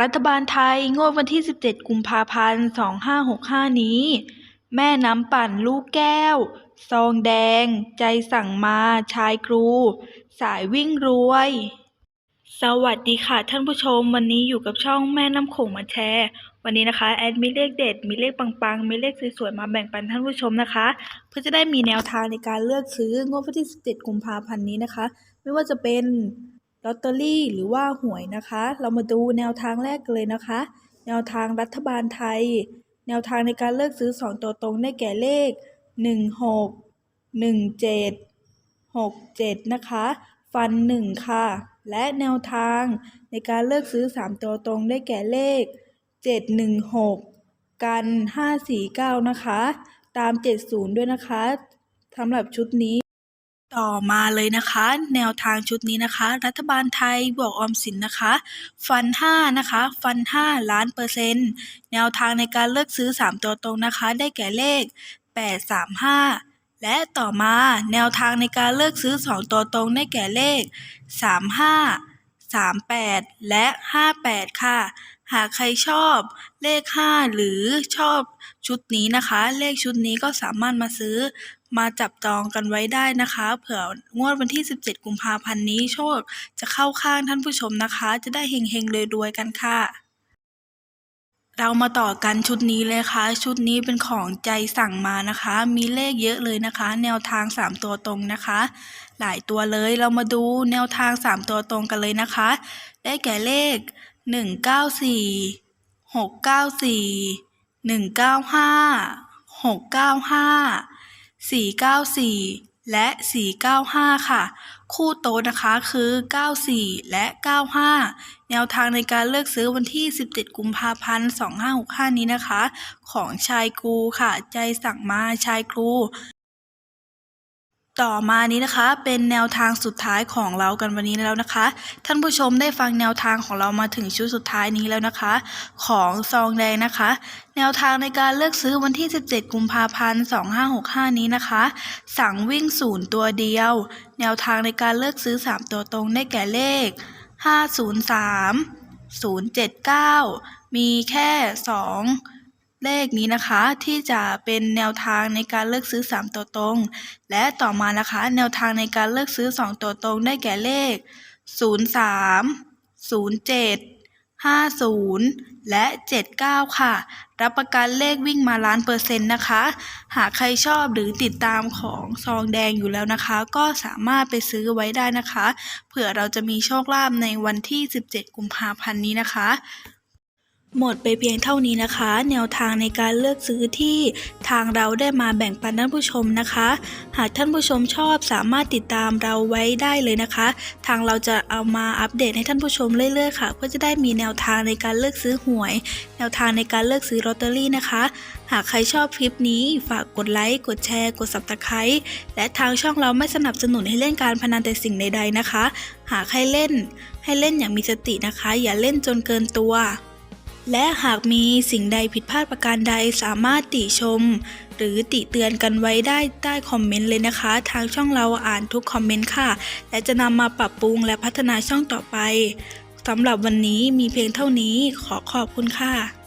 รัฐบาลไทยงวดวันที่ 17 กุมภาพันธ์ 2565 นี้ แม่น้ำปั่นลูกแก้ว ซองแดง ใจสั่งมาชายครู สายวิ่งรวย สวัสดีค่ะท่านผู้ชม วันนี้อยู่กับช่องแม่น้ำโขงมาแชร์ วันนี้นะคะ แอดมีเลขเด็ด มีเลขปังๆ มีเลขสวยๆ มาแบ่งปันท่านผู้ชมนะคะ เพื่อจะได้มีแนวทางในการเลือกซื้องวดวันที่ 17 กุมภาพันธ์นี้นะคะ ไม่ว่าจะเป็น ลอตเตอรี่หรือว่าหวยนะคะ เรามาดูแนวทางแรกเลยนะคะ แนวทางรัฐบาลไทย แนวทางในการเลือกซื้อ 2 ตัวตรงได้แก่เลข 16 17 67 นะคะ ฟัน 1 ค่ะ และแนวทางในการเลือกซื้อ 3 ตัวตรงได้แก่เลข 716 กัน 549 นะคะ ตาม 70 ด้วยนะคะสำหรับชุดนี้ ต่อมาเลยนะคะ แนวทางชุดนี้นะคะ รัฐบาลไทยบวกออมสินนะคะ ฟัน 5 นะคะ ฟัน 5 ล้านเปอร์เซ็นต์แนวทางในการเลือกซื้อ 3 ตัวตรงนะคะ ได้แก่เลข 835 และต่อมาแนวทางในการเลือกซื้อ 2 ตัวตรงได้แก่เลข 35 38 และ 58 ค่ะ หากใครชอบเลข 5 หรือชอบชุดนี้นะคะ เลขชุดนี้ก็สามารถมาซื้อมาจับจองกันไว้ได้นะคะ เผื่องวดวันที่ 17 กุมภาพันธ์นี้โชค จะเข้าข้างท่านผู้ชมนะคะ จะได้เฮงๆรวยๆกันค่ะ เรามาต่อกันชุดนี้เลยค่ะ ชุดนี้เป็นของใจสั่งมานะคะ มีเลขเยอะเลยนะคะ แนวทาง 3 ตัวตรงนะคะ หลายตัวเลยเรามาดูแนวทาง 3 ตัวตรงกันเลยนะคะ ได้แก่เลข หนึ่งเก้าสี่หกเก้าสี่หนึ่งเก้าห้าหกเก้าห้าสี่เก้าสี่และสี่เก้าห้าค่ะ คู่โต๊ะนะคะคือเก้าสี่และเก้าห้าแนวทางในการเลือกซื้อวันที่สิบเจ็ดกุมภาพันธ์สองหห้ากห้านี้นะคะ ของชายกรูค่ะ ใจสั่งมาชายกรู ต่อมานี้นะคะเป็นแนวทางสุดท้ายของเรากันวันนี้แล้วนะคะ ท่านผู้ชมได้ฟังแนวทางของเรามาถึงชุดสุดท้ายนี้แล้วนะคะ ของซองแดงนะคะ แนวทางในการเลือกซื้อวันที่ 17 กุมภาพันธ์ 2565 นี้นะคะ สั่งวิ่งศูนย์ตัวเดียว แนวทางในการเลือกซื้อ 3 ตัวตรงได้แก่เลข 503 079 มีแค่ 2 เลขนี้นะคะที่จะเป็นแนวทางในการเลือกซื้อ 3 ตัวตรง และต่อมานะคะ แนวทางในการเลือกซื้อ 2 ตัวตรงได้แก่เลข 03 07 50 และ 79 ค่ะ รับประกันเลขวิ่งมาล้านเปอร์เซ็นต์นะคะ หากใครชอบหรือติดตามของซองแดงอยู่แล้วนะคะ ก็สามารถไปซื้อไว้ได้นะคะ เผื่อเราจะมีโชคลาภในวันที่ 17 กุมภาพันธ์นี้นะคะ หมดไปเพียงเท่านี้นะคะ แนวทางในการเลือกซื้อที่ทางเราได้มาแบ่งปันท่านผู้ชมนะคะ หากท่านผู้ชมชอบสามารถติดตามเราไว้ได้เลยนะคะ ทางเราจะเอามาอัปเดตให้ท่านผู้ชมเรื่อยๆค่ะเพื่อจะได้มีแนวทางในการเลือกซื้อหวย แนวทางในการเลือกซื้อลอตเตอรี่นะคะ หากใครชอบคลิปนี้ฝากกดไลค์กดแชร์ กด subscribe และทางช่องเราไม่สนับสนุนให้เล่นการพนันแต่สิ่งใดๆนะคะ หากให้เล่นให้เล่นอย่างมีสตินะคะ อย่าเล่นจนเกินตัว และหากมีสิ่งใดผิดพลาดประการใดสามารถติชม หรือติเตือนกันไว้ได้ใต้คอมเมนต์เลยนะคะ ทางช่องเราอ่านทุกคอมเมนต์ค่ะ และจะนำมาปรับปรุงและพัฒนาช่องต่อไปสำหรับวันนี้มีเพียงเท่านี้ขอขอบคุณค่ะ